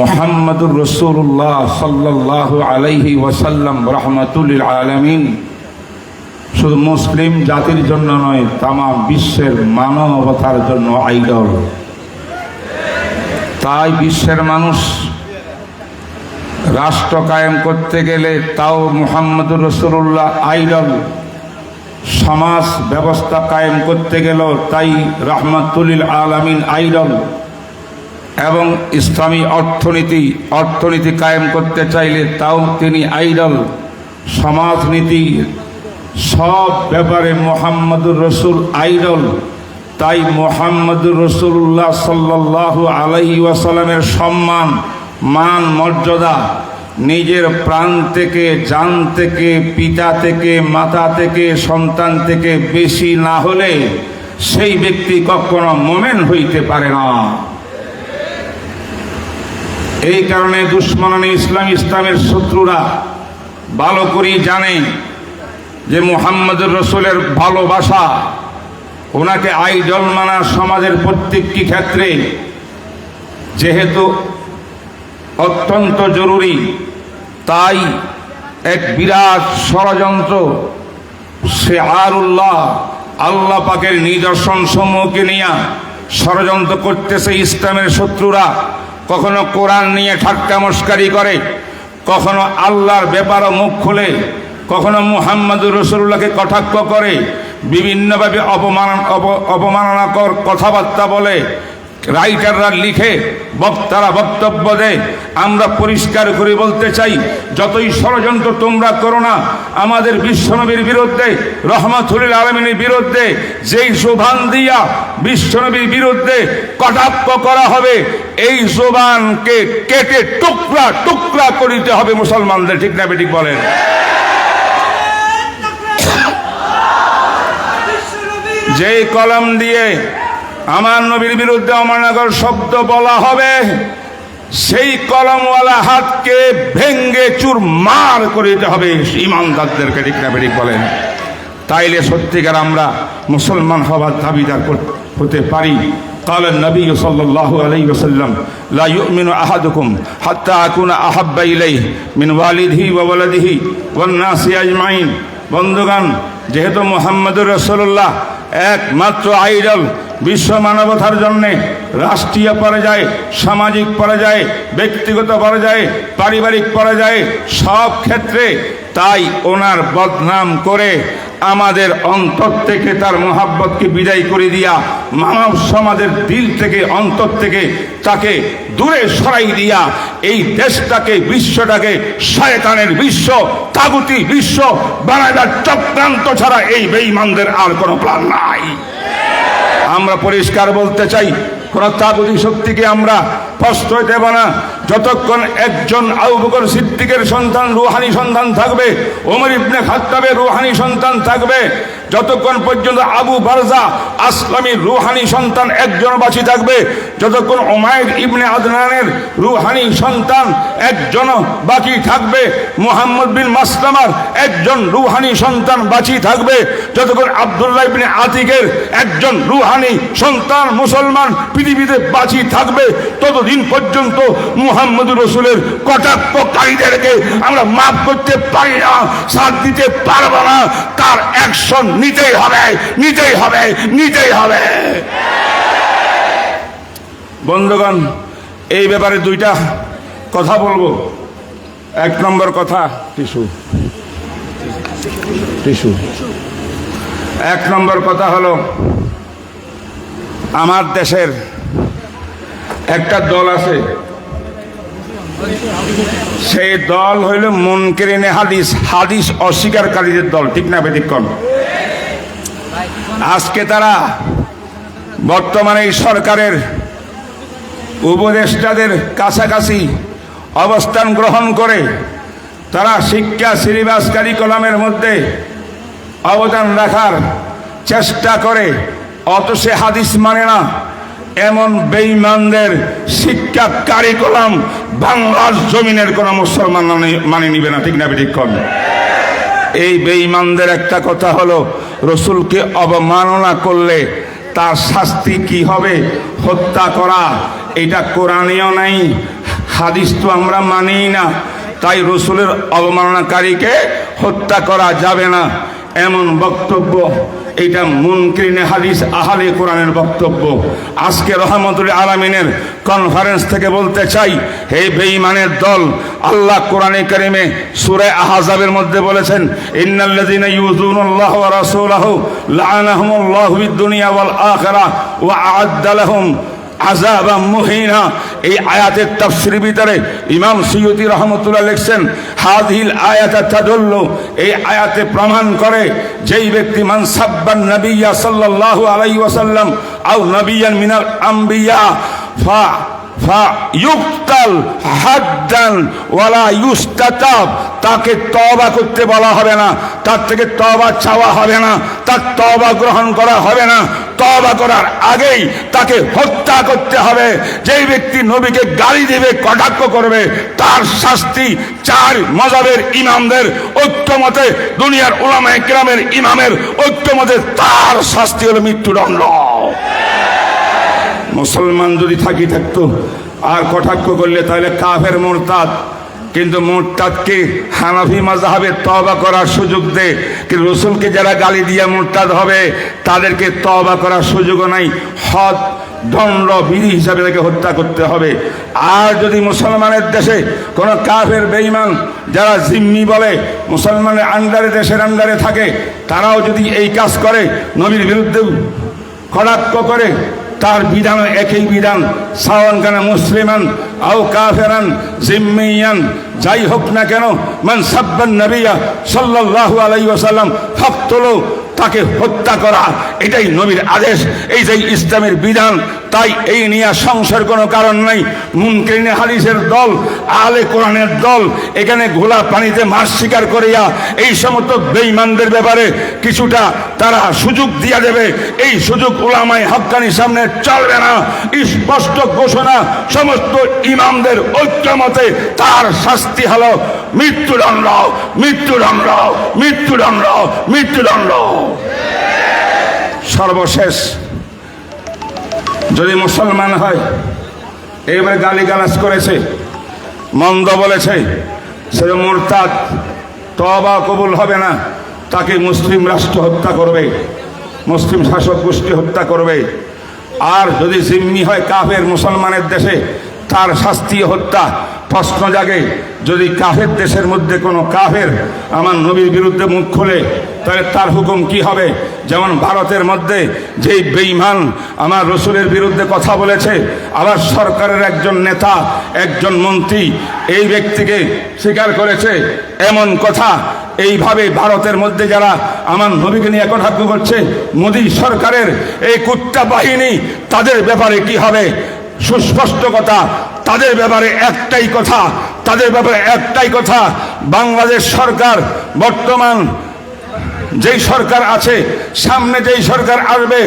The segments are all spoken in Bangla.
মোহাম্মদুর রসুল্লাহ সাল্লাহ আলাইহি ওয়াসাল্লাম, রহমাতুল আলমিন। শুধু মুসলিম জাতির জন্য নয় তামা বিশ্বের মানবতার জন্য আইডল। তাই বিশ্বের মানুষ রাষ্ট্র কায়েম করতে গেলে তাও মোহাম্মদুর রসুল্লাহ আইডল। সমাজ ব্যবস্থা কায়েম করতে গেল তাই রহমাতুলিল আলমিন আইডল। এবং ইসলামী অর্থনীতি অর্থনীতি কায়েম করতে চাইলে তাও তিনি আইডল সমাজনীতি সব ব্যাপারে মোহাম্মদুর রসুল আইডল। তাই মোহাম্মদুর রসুল্লাহ সাল্লাহ আলহি ওয়াসাল্লামের সম্মান, মান, মর্যাদা নিজের প্রাণ থেকে, জান থেকে, পিতা থেকে, মাতা থেকে, সন্তান থেকে বেশি না হলে সেই ব্যক্তি কখনো মোমেন হইতে পারে না। এই কারণে দুশ্মনানি ইসলাম ইসলামের শত্রুরা ভালো করেই জানে যে মুহাম্মদুর রসুলের ভালোবাসা, ওনাকে আইডল মানা সমাজের প্রত্যেকটি ক্ষেত্রে যেহেতু অত্যন্ত জরুরি, তাই এক বিরাট ষড়যন্ত্র, সে আরুল্লাহ, আল্লাহ পাকের নিদর্শন সমূহকে নিয়ে ষড়যন্ত্র করতেছে ইসলামের শত্রুরা। কখনো কোরআন নিয়ে ঠাট্টা মস্কারি করে, কখনো আল্লাহর ব্যাপারও মুখ খুলে, কখনো মুহাম্মদুর রসুল্লাহকে কটাক্ষ করে, বিভিন্নভাবে অপমান অপ- অপমাননাকর কথাবার্তা বলে রাইটাররা লিখে বক্তারা বক্তব্য দেয়। আমরা পরিষ্কার করে বলতে চাই যতই ষড়যন্ত্র তোমরা করো না আমাদের বিশ্বনবীর বিরুদ্ধে রহমতুল আলমিনের বিরুদ্ধে যেই জোবান দিয়া বিশ্বনবীর বিরুদ্ধে কটাক্ষ করা হবে এই জোবানকে কেটে টুকরা টুকরা করিতে হবে মুসলমানদের। ঠিক না বেঠিক বলেন? যেই কলম দিয়ে আমার নবীর বিরুদ্ধে অমানগর শব্দ বলা হবে সেই কলমওয়ালা হাতকে ভেঙ্গে চুর মার করিতে হবে ইমানদারদেরকে ঠিক না বেঠিক বলেন তাইলে সত্যিকার আমরা মুসলমান হওয়ার দাবিদার কর- হতে পারি قال النبي صلى الله عليه وسلم لا يؤمن أحدكم حتى أكون أحب إليه من والده وولده والناس أجمعين বন্ধুগণ যেহেতু মোহাম্মদুর রসুল্লাহ একমাত্র আইডল বিশ্ব মানবতার জন্যে রাষ্ট্রীয় পর্যায়ে, সামাজিক পর্যায়ে, ব্যক্তিগত পর্যায়ে, পারিবারিক পর্যায়ে সব ক্ষেত্রে তাই ওনার বদনাম করে আমাদের অন্তর থেকে তার মোহাব্বতকে বিদায় করে দিয়া মানব সমাজের দিল থেকে, অন্তর থেকে তাকে দূরে সরাই দিয়া এই দেশটাকে, বিশ্বটাকে শয়তানের বিশ্ব, তাগুতি বিশ্ব বানাইবার চক্রান্ত ছাড়া এই বেঈমানদের আর কোনো প্ল্যান নাই। আমরা পরিষ্কার বলতে চাই কোন তাগুতি শক্তিকে আমরা প্রশ্রয় দেব না। যতক্ষণ একজন আবু বকর সিদ্দিকের সন্তান, রুহানি সন্তান থাকবে, ওমর ইবনে খাত্তাবের রুহানি সন্তান থাকবে, যতক্ষণ পর্যন্ত আবু বারজা আসলামীর রুহানি সন্তান একজন বাঁচি থাকবে, যতক্ষণ ওমায়ের ইবনে আদনানের রুহানি সন্তান একজন বাকি থাকবে, মোহাম্মদ বিন মাসলামার একজন রুহানি সন্তান বাঁচি থাকবে, যতক্ষণ আবদুল্লাহ ইবনে আতিকের একজন রুহানি সন্তান মুসলমান পৃথিবীতে বাঁচি থাকবে, ততদিন পর্যন্ত মুহাম্মদুর রসুলের কটাক্ষকারীদেরকে আমরা মাফ করতে পারি না, সাথ দিতে পারব না। তার অ্যাকশন নিতেই হবে নিতেই হবে নিতেই হবে। বন্ধুগণ, এই ব্যাপারে দুইটা কথা বলব। এক নম্বর কথা, টিসু। টিসু। এক নম্বর কথা হলো, আমার দেশের একটা দল আছে সেই দল হইল মুনকেরিনে হাদিস। হাদিস অস্বীকারীদের দল, ঠিক না ব্যতিক্রম? আজকে তারা বর্তমানে এই সরকারের উপদেষ্টাদের কাছাকাছি অবস্থান গ্রহণ করে তারা শিক্ষা, সিলেবাস, কারিকলামের মধ্যে অবদান রাখার চেষ্টা করে অত সে হাদিস মানে না, এমন বেঈমানদের শিক্ষা, কারিকুলাম বাংলার জমিনের কোনো মুসলমান মানে- মানে নিবে না, ঠিক না ঠিক কম এই বেঈমানদের একটা কথা হলো, রসুলকে অবমাননা করলে তার শাস্তি কি হবে? হত্যা করা, এটা কোরআনেও নাই, হাদিস তো আমরা মানি না। তাই রসুলের অবমাননাকারীকে হত্যা করা যাবে না। এমন বক্তব্য এটা মুনকিরিনে হাদিস, আহালে কোরআনের বক্তব্য। আজকে রহমতুল আলমিনের কনফারেন্স থেকে বলতে চাই, হে বেঈমানের দল, আল্লাহ কোরআনে কারিমে সুরে আহাজাবের মধ্যে বলেছেন, ইন্নাল্লাযিনা ইউযুনুল্লাহ ওয়া রাসূলাহু লাআনাহুমুল্লাহু বিদ-দুনিয়া ওয়াল আখিরাহ ওয়া আ'আদ্দা লাহুম আজাবা মুহিনা। এই আয়াতের তাফসির ভিতরে ইমাম সৈয়দি রহমতুল্লাহ লিখছেন হাদিল আয়াতা তাদুল্লু। এই আয়াতে প্রমাণ করে যেই ব্যক্তি, মান সাব্বান নবিয়া সাল্লাল্লাহু আলাইহি ওয়াসাল্লাম আও নবিয়ান মিনাল আম্বিয়া। ফা তাকে তওবা করতে বলা হবে না। তার থেকে তওবা চাওয়া হবে না। তার তওবা গ্রহণ করা হবে না। তওবা করার আগেই তাকে হত্যা করতে হবে। যেই ব্যক্তি নবীকে গালি দেবে, কটাক্ষ করবে, তার শাস্তি চার মজাবের ইমামদের ঐক্যমতে দুনিয়ার উলামা একরামের ইমামের ঐক্যমতে তার শাস্তি হলো মৃত্যুদণ্ড। মুসলমান যদি থাকি থাকতো, আর কটাক্ষ করলে তাহলে কাফের মোরতাদ। কিন্তু মোরতাদকে হানাফি মাজাহাবে তবা করার সুযোগ দে। কিন্তু রসুলকে যারা গালি দিয়ে মোরতাদ হবে, তাদেরকে তবা করার সুযোগও নাই। হদ, দণ্ড, বিধি হিসাবে তাকে হত্যা করতে হবে। আর যদি মুসলমানের দেশে কোনো কাফের, বেঈমান যারা জিম্মি বলে, মুসলমানের আন্ডারে, দেশের আন্ডারে থাকে, তারাও যদি এই কাজ করে, নবীর বিরুদ্ধে কটাক্ষ করে তার বিধান একই বিধান। সাওয়ান কানা মুসলিমান, আও কাফেরান, জিম্মিয়ান, যাই হোক না কেন, মান সাব্বান নবিয়া সাল্লাল্লাহু আলাইহি ওয়াসাল্লাম ফাকতুলু তাকে হত্যা করা, এটাই নবীর আদেশ, এই যে ইসলামের বিধান তাই এই নিয়ে সংসার কোনো কারণ নাই। মুনকিনে হাদিসের দল আলে কোরআনের দল, এখানে ঘোলা পানিতে মাছ শিকার করিয়া এই সমস্ত বেঈমানদের ব্যাপারে কিছুটা তারা সুযোগ দিয়া দেবে। এই সুযোগ ওলামাই হক্কানির সামনে চলবে না। স্পষ্ট ঘোষণা, সমস্ত ইমামদের ঐক্যমতে তার শাস্তি হলো মৃত্যুদণ্ড মৃত্যুদণ্ড মৃত্যুদণ্ড মৃত্যুদণ্ড। সর্বশেষ মুসলমান হয়, এবারে গালিগালাজ করেছে, মন্দ বলেছে, সে মোরতাদ তবা কবুল হবে না, তাকে মুসলিম রাষ্ট্র হত্যা করবে, মুসলিম শাসক গোষ্ঠী হত্যা করবে। আর যদি জিম্মি হয় কাফের মুসলমানের দেশে, তার শাস্তি হত্যা প্রশ্ন জাগে। যদি কাফের দেশের মধ্যে কোনো কাফের আমার নবীর বিরুদ্ধে মুখ খোলে তাহলে তার হুকুম কি হবে? যেমন ভারতের মধ্যে যেই বেইমান আমার রসুলের বিরুদ্ধে কথা বলেছে, আবার সরকারের একজন নেতা, একজন মন্ত্রী এই ব্যক্তিকে স্বীকার করেছে, এমন কথা। এইভাবে ভারতের মধ্যে যারা আমার নবীকে নিয়ে কটাক্ষ করছে, মোদী সরকারের এই কুত্তা বাহিনী, তাদের ব্যাপারে কি হবে? সুস্পষ্ট কথা, তাদের ব্যাপারে একটাই কথা, তাদের ব্যাপারে একটাই কথা, বাংলাদেশ সরকার বর্তমান যেই সরকার আছে, সামনে যেই সরকার আসবে,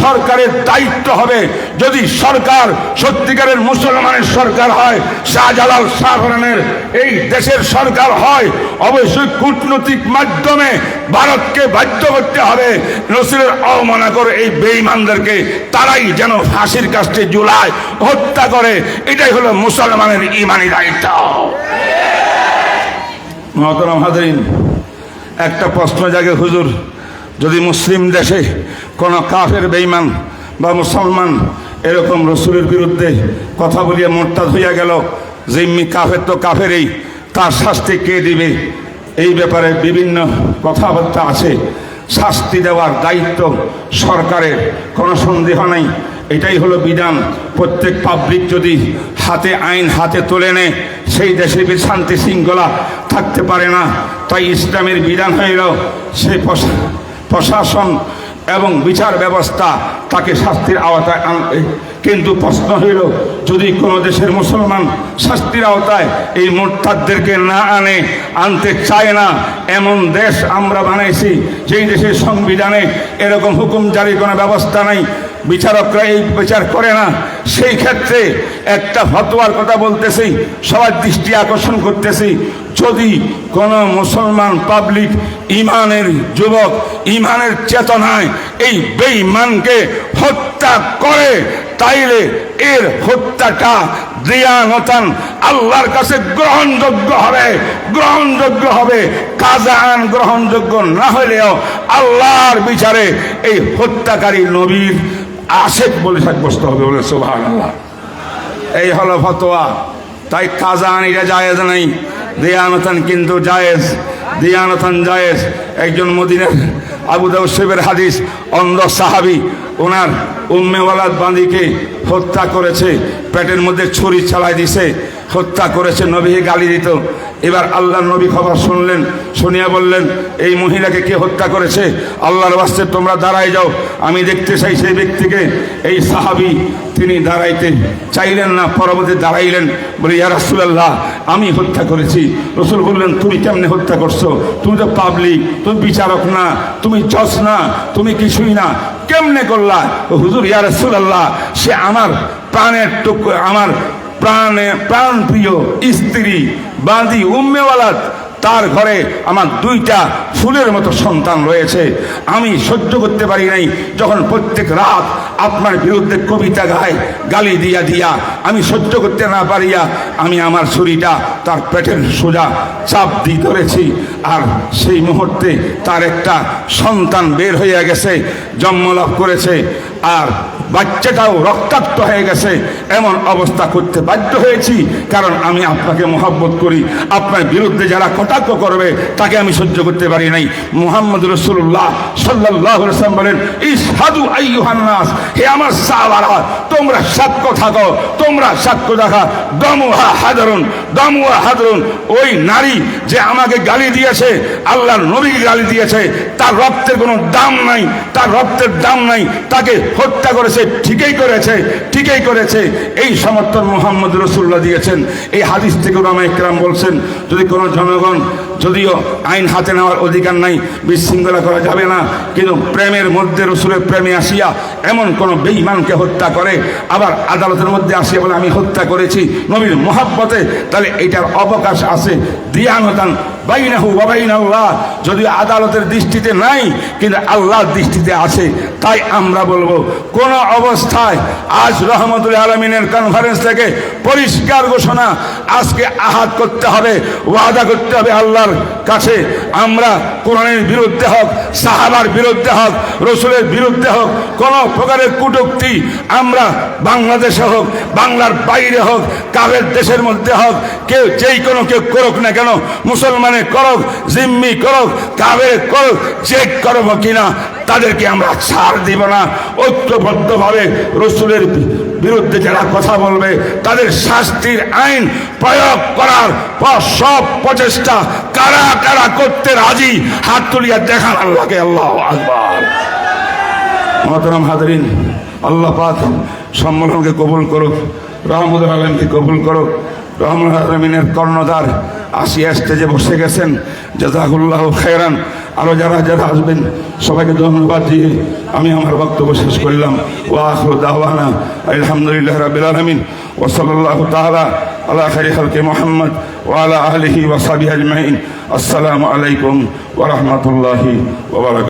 সরকারের দায়িত্ব হবে। যদি সরকার সত্যিকারের মুসলমানের সরকার হয়, শাহজালাল শাহরানের এই দেশের সরকার হয়, অবশ্যই কূটনৈতিক মাধ্যমে ভারতকে বাধ্য করতে হবে। রসুলের অবমাননা করে এই বেঈমানদেরকে তারাই যেন ফাঁসির কাছে জুলায় হত্যা করে। এটাই হলো মুসলমানের ইমানি দায়িত্ব। মহতরম হাজরিন একটা প্রশ্ন জাগে, হুজুর, যদি মুসলিম দেশে কোনো কাফের বেইমান বা মুসলমান এরকম রসুলের বিরুদ্ধে কথা বলিয়া মোরতাদ হইয়া গেল, জিম্মি কাফের তো কাফেরই, তার শাস্তি কে দিবে? এই ব্যাপারে বিভিন্ন কথাবার্তা আছে। শাস্তি দেওয়ার দায়িত্ব সরকারের, কোনো সন্দেহ নাই। এটাই হলো বিধান। প্রত্যেক পাবলিক যদি হাতে আইন হাতে তুলে নেয়, সেই দেশে শান্তি শৃঙ্খলা থাকতে পারে না। তাই ইসলামের বিধান হইল সেই প্রশা- প্রশাসন এবং বিচার ব্যবস্থা তাকে শাস্তির আওতায় আনবে। কিন্তু প্রশ্ন হইল, যদি কোনো দেশের মুসলমান শাস্তির আওতায় এই মোরতাদদেরকে না আনে, আনতে চায় না, এমন দেশ আমরা বানাইছি, যেই দেশের সংবিধানে এরকম হুকুম জারি কোনো ব্যবস্থা নাই বিচারকরা এই বিচার করে না। সেই ক্ষেত্রে একটা ফতোয়ার কথা বলতেছি, সবার দৃষ্টি আকর্ষণ করতেছি। যদি কোন মুসলমান পাবলিক ইমানের যুবক, ইমানের চেতনায় এই বেঈমানকে হত্যা করে, তাইলে এর হত্যাটা দিয়ানতান আল্লাহর কাছে গ্রহণযোগ্য হবে। গ্রহণযোগ্য হবে। কাজান গ্রহণযোগ্য না হলেও আল্লাহর বিচারে এই হত্যাকারী নবীর আশেক বলে সাব্যস্ত হবে বলে সোভান এই হলো ফতোয়া। তাই কাজান এটা জায়েজ নাই, দিয়ানতান কিন্তু জায়েজ, দিয়ানতান জায়েজ। একজন মদিনের আবু সেবের হাদিস অন্ধ সাহাবি ওনার উম্মেওয়ালাদ বাঁধিকে হত্যা করেছে, পেটের মধ্যে ছুরি চালাই দিছে, হত্যা করেছে, নবীকে গালি দিত। এবার আল্লাহর নবী খবর শুনলেন, শুনিয়া বললেন, এই মহিলাকে কে হত্যা করেছে? আল্লাহর বাস্তে তোমরা দাঁড়াই যাও। আমি দেখতে চাই সেই ব্যক্তিকে। এই সাহাবি তিনি দাঁড়াইতে চাইলেন না পরবর্তী দাঁড়াইলেন, বলে, ইয়া রাসূলুল্লাহ, আমি হত্যা করেছি। রসুল বললেন, তুমি কেমনে হত্যা করছ? তুমি তো পাবলিক, তুমি বিচারক না, তুমি জজ না, তুমি কিছুই না কেমনে করলা? হুজুর, ইয়া রাসূলুল্লাহ, সে আমার প্রাণের টুক আমার প্রাণে প্রাণ প্রিয় স্ত্রী বাঁধি উম্মেওয়ালাদ তার ঘরে আমার দুইটা ফুলের মতো সন্তান রয়েছে। আমি সহ্য করতে পারি নাই। যখন প্রত্যেক রাত আপনার বিরুদ্ধে কবিতা গায়, গালি দিয়া দিয়া আমি সহ্য করতে না পারিয়া আমি আমার ছুরিটা তার পেটের সোজা চাপ দিয়ে ধরেছি। আর সেই মুহূর্তে তার একটা সন্তান বের হয়ে গেছে জন্ম লাভ করেছে। আর বাচ্চাটাও রক্তাক্ত হয়ে গেছে। এমন অবস্থা করতে বাধ্য হয়েছি, কারণ আমি আপনাকে মহাব্বত করি। আপনার বিরুদ্ধে যারা কটাক্ষ করবে, তাকে আমি সহ্য করতে পারি নাই। মোহাম্মদ রসুল্লাহ সাল্লাহ বলেন এই সাধু আইহান্নাস হে আমার সাহাবারা, তোমরা সাক্ষ্য থাকো, তোমরা সাক্ষ্য দেখা। দমুহা হাজারুন দমুহা হাজারুন ওই নারী যে আমাকে গালি দিয়েছে, আল্লাহর নবীকে গালি দিয়েছে, তার রক্তের কোনো দাম নাই, তার রক্তের দাম নাই, তাকে হত্যা করেছে ঠিকই করেছে ঠিকই করেছে। এই সমর্থন মোহাম্মদ রসুল্লাহ দিয়েছেন। এই হাদিস থেকে রামা ইকরাম বলছেন, যদি কোনো জনগণ যদিও আইন হাতে নেওয়ার অধিকার নাই, বিশৃঙ্খলা করা যাবে না। কিন্তু প্রেমের মধ্যে রসুলের প্রেমে আসিয়া এমন কোন বেঈমানকে হত্যা করে, আবার আদালতের মধ্যে আসিয়া বলে, আমি হত্যা করেছি। নবীর মহাব্বতে তাহলে এটার অবকাশ আছে। দিয়ানতান বাইনাহু বাবাইন আল্লাহ যদি আদালতের দৃষ্টিতে নাই, কিন্তু আল্লাহর দৃষ্টিতে আছে। তাই আমরা বলব, কোন অবস্থায় আজ রহমতুল আলমিনের কনফারেন্স থেকে পরিষ্কার ঘোষণা, আজকে আহাত করতে হবে, ওয়াদা করতে হবে আল্লাহর কাছে আমরা কোরআনের বিরুদ্ধে হোক, সাহাবার বিরুদ্ধে হোক, রসুলের বিরুদ্ধে হোক, কোনো প্রকারের কুটুক্তি আমরা বাংলাদেশে হোক, বাংলার বাইরে হোক কাবের দেশের মধ্যে হোক, কেউ যেই কোনো কেউ করুক না কেন, মুসলমানে করুক, জিম্মি করুক কাবের করুক চেক করব কিনা, তাদেরকে আমরা ছাড় দিব না। ঐক্যবদ্ধভাবে রসুলের বিরুদ্ধে যারা কথা বলবে, তাদের শাস্তির আইন প্রয়োগ করার সব প্রচেষ্টা কারা কারা করতে রাজি, হাত তুলিয়া দেখান আল্লাহকে, আল্লাহ আকবার। মহতরম আল্লাহ পাক সম্মেলনকে কবুল করুক রহমদুল আলমকে কবুল করুক রহমদ আলমিনের কর্ণধার আসিয়া স্টেজে বসে গেছেন, জাজাকুল্লাহ খেরান আরও যারা যারা আসবেন, সবাইকে ধন্যবাদ দিয়ে আমি আমার বক্তব্য শেষ করলাম। ও আখর আলহামদুলিল্লাহ রাবিল আলমিন। ওসলাল্লাহ তালা আল্লাহ খারি হলকে মোহাম্মদ ওয়ালা আলহি ওসাবি আজমাইন। আসসালামু আলাইকুম ওরহমতুল্লাহি ওবরাক